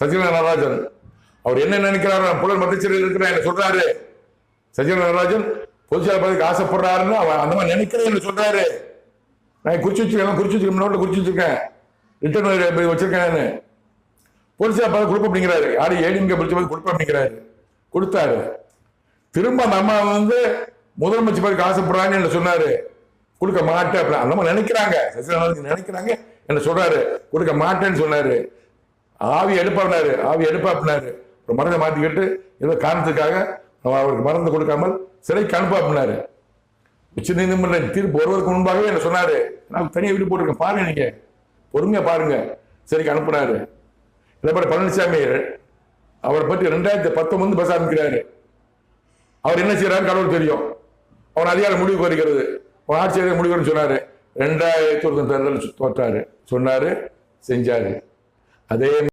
சசிகலா நடராஜன். அவர் என்ன நினைக்கிறாரு புலர் மத்திய சிறையில் இருக்கிறேன் என்ன சொல்றாரு. சசிகலா நடராஜன் பொதுச்செயலாளர் பதவிக்கு ஆசைப்படுறாருன்னு அவன் அந்த மாதிரி நினைக்கிறேன்னு சொல்றாரு. நான் குறிச்சு வச்சிருக்கேன் குறிச்சு வச்சிருக்கேன் நோட்டில் குறிச்சு வச்சிருக்கேன். ரிட்டர்ன் வச்சிருக்கேன் பொலிசார் பார்த்து கொடுப்ப அப்படிங்கிறாரு. யாரு ஏடிஎம்கே பிடிச்ச போது கொடுப்ப அப்படிங்கிறாரு. கொடுத்தாரு. திரும்ப அந்த அம்மா வந்து முதலமைச்சர் பதவிக்கு ஆசைப்படுறாங்கன்னு என்ன சொன்னாரு. கொடுக்க மாட்டேன் அப்படி அந்த நினைக்கிறாங்க. சசிகலா நினைக்கிறாங்க என்ன சொல்றாரு. கொடுக்க மாட்டேன்னு சொன்னாரு. ஆவி எடுப்பாப்னாரு ஆவி எடுப்பாப்னாரு ஒரு மருந்தை மாற்றிக்கிட்டு ஏதோ காரணத்துக்காக அவருக்கு மருந்து கொடுக்காமல் சிறைக்கு அனுப்பாப்னாரு உச்ச நீதிமன்ற தீர்ப்பு ஒருவருக்கு முன்பாகவே என்ன சொன்னாரு? நான் தனியாக வீடு போட்டிருக்கேன் பாருங்க நீங்க. பொறுமையா பாருங்க சிறைக்கு அனுப்புனாரு. இதேபோல பழனிசாமி அவரை பற்றி ரெண்டாயிரத்தி பத்தொன்பது பேச ஆரம்பிக்கிறாரு. அவர் என்ன செய்யறாரு கடவுள் தெரியும். அவர் அதிகாரம் முடிவுக்கு வருகிறது அவன் ஆட்சி அதிகாரம் முடிவு சொன்னாரு. ரெண்டாயிரத்தி ஒருத்தன் தேர்தல் தோற்றாரு. சொன்னாரு செஞ்சாரு. அதே